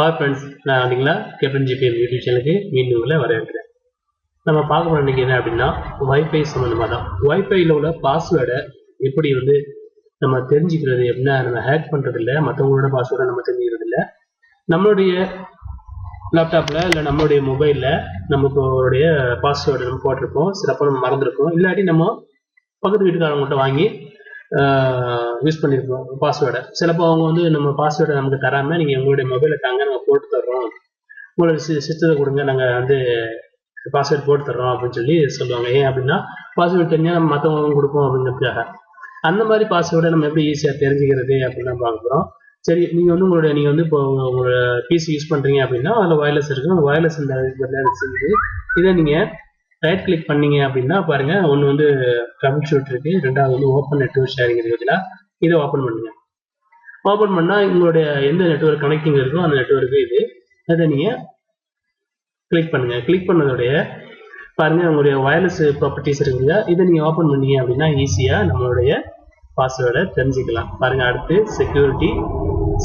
Hi friends நான் அப்படிங்களா captain GBM YouTube சேனலுக்கு மீண்டும் உங்களை வரவேற்கிறேன். நம்ம பார்க்க போகிற இன்னைக்கு என்ன அப்படின்னா வைஃபை சம்மந்தமாக தான். வைஃபைல உள்ள பாஸ்வேர்டை எப்படி வந்து நம்ம தெரிஞ்சுக்கிறது எப்படின்னா நம்ம ஹேக் பண்ணுறது இல்லை மற்றவங்களோட பாஸ்வேர்டை நம்ம தெரிஞ்சுக்கிறது இல்லை நம்மளுடைய லேப்டாப்பில் இல்லை நம்மளுடைய மொபைலில் நமக்கு பாஸ்வேர்டு நம்ம போட்டிருப்போம். சிறப்பாக நம்ம மறந்துருப்போம். இல்லாட்டி நம்ம பக்கத்து வீட்டுக்காரவங்கள்ட்ட வாங்கி யூஸ் பண்ணியிருப்போம் பாஸ்வேர்டை சிலப்போ அவங்க வந்து நம்ம பாஸ்வேர்டை நமக்கு தராமல் நீங்கள் உங்களுடைய மொபைலை தாங்க நாங்கள் போட்டு தர்றோம். உங்களோட சிஸ்டத்தை கொடுங்க நாங்கள் வந்து பாஸ்வேர்டு போட்டு தர்றோம் அப்படின்னு சொல்லி சொல்லுவாங்க. ஏன் அப்படின்னா பாஸ்வேர்டு தெரிஞ்சால் நம்ம மற்றவங்க கொடுப்போம் அப்படிங்கிறதுக்காக. அந்த மாதிரி பாஸ்வேர்டை நம்ம எப்படி ஈஸியாக தெரிஞ்சுக்கிறது அப்படின்னு பார்க்குறோம் பார்க்க போகிறோம் சரி நீங்கள் வந்து உங்களுடைய நீங்கள் வந்து இப்போ உங்களோட பிசி யூஸ் பண்ணுறீங்க அப்படின்னா அதில் வயர்லெஸ் இருக்குது அந்த வயர்லெஸ் இந்த செஞ்சு இதை நீங்கள் ரைட் கிளிக் பண்ணீங்க அப்படின்னா பாருங்க ஒன்று வந்து ட்ரபிள் ஷூட் இருக்கு ரெண்டாவது வந்து ஓப்பன் நெட்ஒர்க் ஷேரிங் இருக்குதுன்னா இதை ஓப்பன் பண்ணுங்க. ஓப்பன் பண்ணால் உங்களுடைய எந்த நெட்ஒர்க் கனெக்டிங் இருக்கோ அந்த நெட்ஒர்க் இது. அதை நீங்கள் கிளிக் பண்ணுங்க. கிளிக் பண்ணதோடைய பாருங்க உங்களுடைய வயர்லெஸ் ப்ராப்பர்ட்டிஸ் இருக்குங்க இதை நீங்கள் ஓப்பன் பண்ணீங்க அப்படின்னா ஈஸியாக நம்மளுடைய பாஸ்வேர்டை தெரிஞ்சுக்கலாம். பாருங்க அடுத்து செக்யூரிட்டி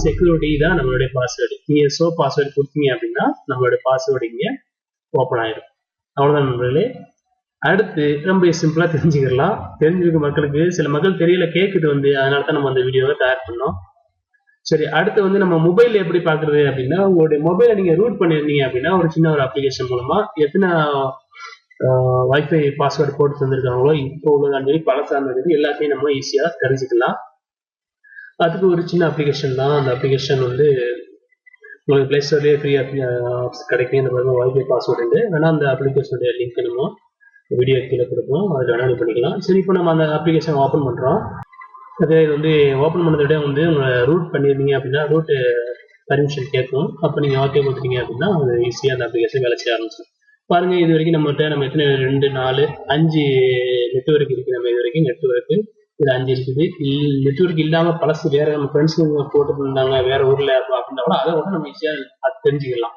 செக்யூரிட்டி தான் நம்மளுடைய பாஸ்வேர்டு நீங்கள் சோ பாஸ்வேர்டு கொடுத்தீங்க அப்படின்னா நம்மளுடைய பாஸ்வேர்டு இங்கே ஓப்பன் ஆயிடும் அவ்வளோதான் நண்பர்களே. அடுத்து ரொம்ப சிம்பிளாக தெரிஞ்சுக்கலாம் தெரிஞ்சிருக்க மக்களுக்கு சில மக்கள் தெரியல கேட்குது வந்து. அதனால தான் நம்ம அந்த வீடியோவை தயார் பண்ணோம். சரி அடுத்து வந்து நம்ம மொபைல் எப்படி பார்க்குறது அப்படின்னா உங்களுடைய மொபைலை நீங்கள் ரூட் பண்ணியிருந்தீங்க அப்படின்னா ஒரு சின்ன ஒரு அப்ளிகேஷன் மூலமாக எத்தனை வைஃபை பாஸ்வேர்டு போட்டு தந்திருக்காங்களோ இப்போ உள்ளதான் சொல்லி பழசாக எல்லாத்தையும் நம்ம ஈஸியாக தெரிஞ்சுக்கலாம். அதுக்கு ஒரு சின்ன அப்ளிகேஷன் தான். அந்த அப்ளிகேஷன் வந்து உங்களுக்கு ப்ளே ஸ்டோர்லேயே ஃப்ரீயாக கிடைக்கும். இந்த மாதிரி வைஃபை பாஸ்வேர்டு வேணால் அந்த அப்ளிகேஷனுடைய லிங்க் நம்ம வீடியோ கீழே கொடுப்போம் அதில் வேணால் இது பண்ணிக்கலாம். சரி இப்போ நம்ம அந்த அப்ளிகேஷன் ஓப்பன் பண்ணுறோம் அது இது வந்து ஓப்பன் பண்ணதை விட வந்து உங்களை ரூட் பண்ணியிருந்தீங்க அப்படின்னா ரூட்டு பர்மிஷன் கேட்கும். அப்போ நீங்கள் ஓகே கொடுத்துட்டீங்க அப்படின்னா அது ஈஸியாக அந்த அப்ளிகேஷன் வேலை செய்ய ஆரம்பிச்சிடும். பாருங்கள் இது வரைக்கும் நம்மகிட்ட நம்ம எத்தனை ரெண்டு நாலு அஞ்சு நெட்ஒர்க் இருக்குது நம்ம இது வரைக்கும் நெட்ஒர்க்கு இது அஞ்சு இருக்குது. நெட்ஒர்க் இல்லாமல் பழசு வேற நம்ம ஃப்ரெண்ட்ஸுங்க போட்டு இருந்தாங்க வேற ஊரில் அப்படின்னா கூட அதை கூட நம்ம ஈஸியாக அது தெரிஞ்சுக்கலாம்.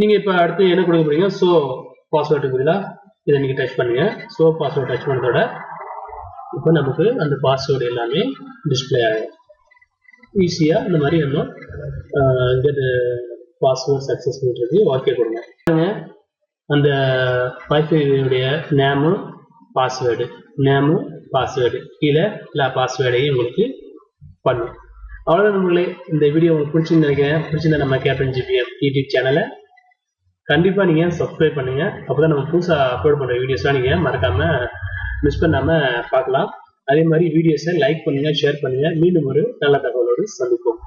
நீங்கள் இப்போ அடுத்து என்ன கொடுக்க போறீங்க? ஸோ பாஸ்வேர்டுக்கு பதிலாக இதை நீங்கள் டச் பண்ணுங்க. ஸோ பாஸ்வேர்டு டச் பண்ணதோட இப்போ நமக்கு அந்த பாஸ்வேர்டு எல்லாமே டிஸ்பிளே ஆகும் ஈஸியாக இந்த மாதிரி நம்ம கெட் பாஸ்வேர்ட் சக்ஸஸ் பண்ணுறது ஓகே கொடுங்க. அந்த வைஃபைடைய நேமு பாஸ்வேர்டு நேமு பாஸ்வேர்டு கீழே எல்லா பாஸ்வேர்டையும் உங்களுக்கு பண்ணும். அவ்வளோதான் நம்மளே இந்த வீடியோ உங்களுக்கு பிடிச்சிருந்து நினைக்கிறேன். பிடிச்சிருந்தா நம்ம கேப்டன் ஜிபிஎம் யூடியூப் சேனலை கண்டிப்பாக நீங்கள் சப்ஸ்கிரைப் பண்ணுங்கள் அப்போ தான் நம்ம புதுசாக அப்லோட் பண்ணுற வீடியோஸ்லாம் நீங்கள் மறக்காமல் மிஸ் பண்ணாமல் பார்க்கலாம். அதே மாதிரி வீடியோஸை லைக் பண்ணுங்கள் ஷேர் பண்ணுங்கள் மீண்டும் ஒரு நல்ல தகவலோடு சந்திப்போம்.